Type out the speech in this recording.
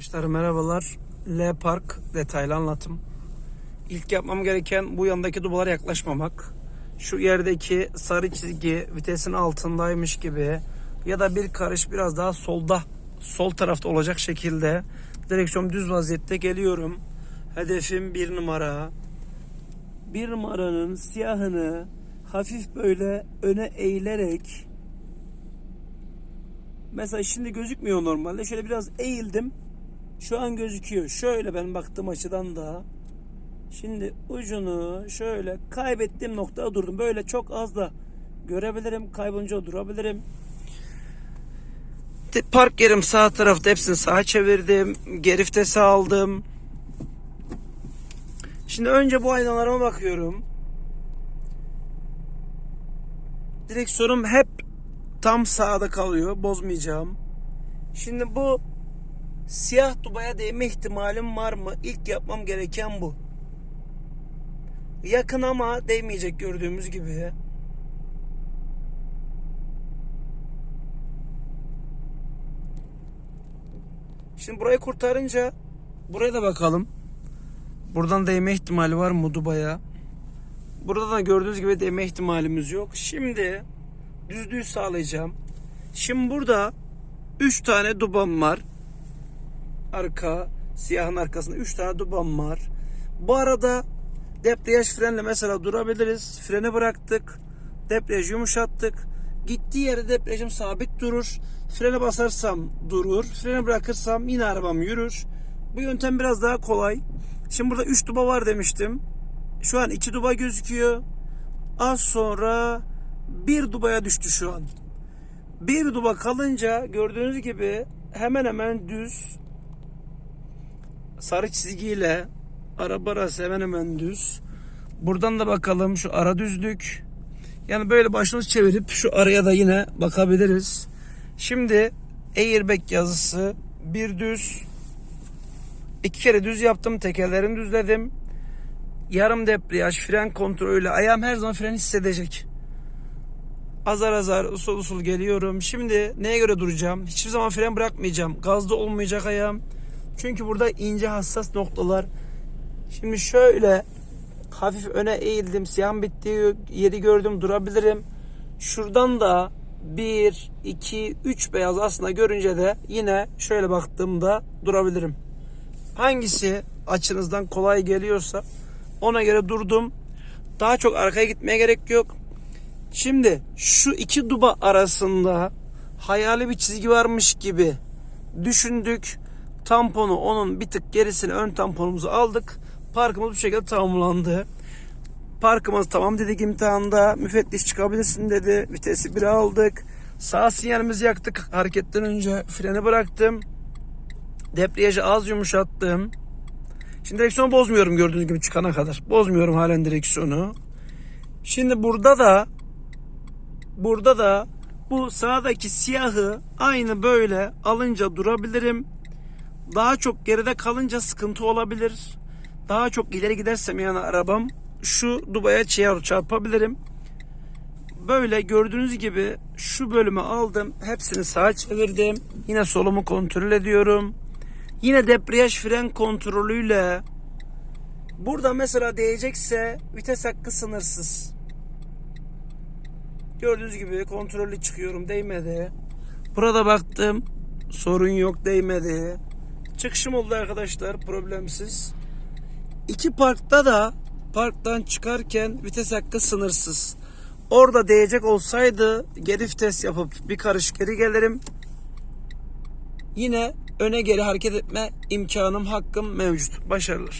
Arkadaşlar merhabalar. L Park detaylı anlatım. İlk yapmam gereken bu yandaki dubalara yaklaşmamak. Şu yerdeki sarı çizgi vitesin altındaymış gibi ya da bir karış biraz daha solda sol tarafta olacak şekilde direksiyon düz vaziyette geliyorum. Hedefim bir numara. Bir numaranın siyahını hafif böyle öne eğilerek Mesela şimdi gözükmüyor normalde. Şöyle biraz eğildim. Şu an gözüküyor. Şöyle ben baktığım açıdan da. Şimdi ucunu şöyle kaybettiğim noktada durdum. Böyle çok az da görebilirim. Kaybolunca durabilirim. Park yerim sağ tarafta hepsini sağa çevirdim. Geri vitesi aldım. Şimdi önce bu aynalarıma bakıyorum. Direksiyonum hep tam sağda kalıyor. Bozmayacağım. Şimdi bu siyah dubaya değme ihtimalim var mı? İlk yapmam gereken bu. Yakın ama değmeyecek gördüğümüz gibi. Şimdi burayı kurtarınca buraya da bakalım. Buradan değme ihtimali var mı dubaya? Burada da gördüğünüz gibi değme ihtimalimiz yok. Şimdi düzlüğü sağlayacağım. Şimdi burada 3 tane dubam var. Arka, siyahın arkasında 3 tane dubam var. Bu arada debriyaj frenle mesela durabiliriz. Freni bıraktık. Debriyajı yumuşattık. Gittiği yere debriyajım sabit durur. Frene basarsam durur. Freni bırakırsam yine arabam yürür. Bu yöntem biraz daha kolay. Şimdi burada 3 duba var demiştim. Şu an 2 duba gözüküyor. Az sonra bir dubaya düştü şu an. Bir duba kalınca gördüğünüz gibi hemen hemen düz sarı çizgiyle araba arası hemen hemen düz. Buradan da bakalım şu ara düzlük. Yani böyle başımızı çevirip şu araya da yine bakabiliriz. Şimdi airbag yazısı bir düz. iki kere düz yaptım. Tekerlerini düzledim. Yarım debriyaj, fren kontrolüyle ayağım her zaman fren hissedecek. Azar azar usul usul geliyorum. Şimdi neye göre duracağım? Hiçbir zaman fren bırakmayacağım. Gazda olmayacak ayağım. Çünkü burada ince hassas noktalar. Şimdi şöyle hafif öne eğildim. Siyahın bittiği yeri gördüm. Durabilirim. Şuradan da 1, 2, 3 beyaz aslında görünce de yine şöyle baktığımda durabilirim. Hangisi açınızdan kolay geliyorsa ona göre durdum. Daha çok arkaya gitmeye gerek yok. Şimdi şu iki duba arasında hayali bir çizgi varmış gibi düşündük. Tamponu onun bir tık gerisine ön tamponumuzu aldık. Parkımız bu şekilde tamamlandı. Parkımız tamam dedik imtihanda. Müfettiş çıkabilirsin dedi. Vitesi bir aldık. Sağ sinyalimizi yaktık. Hareketten önce freni bıraktım. Debriyajı az yumuşattım. Şimdi direksiyonu bozmuyorum gördüğünüz gibi çıkana kadar. Bozmuyorum halen direksiyonu. Şimdi burada da burada da bu sağdaki siyahı aynı böyle alınca durabilirim. Daha çok geride kalınca sıkıntı olabilir. Daha çok ileri gidersem yani arabam şu dubaya çiğer çarpabilirim. Böyle gördüğünüz gibi şu bölümü aldım. Hepsini sağa çevirdim. Yine solumu kontrol ediyorum. Yine debriyaj fren kontrolüyle burada mesela değecekse vites hakkı sınırsız. Gördüğünüz gibi kontrollü çıkıyorum değmedi. Burada baktım sorun yok değmedi. Çıkışım oldu arkadaşlar problemsiz. İki parkta da parktan çıkarken vites hakkı sınırsız. Orada değecek olsaydı geri vites yapıp bir karış geri gelirim. Yine öne geri hareket etme imkanım hakkım mevcut. Başarılar.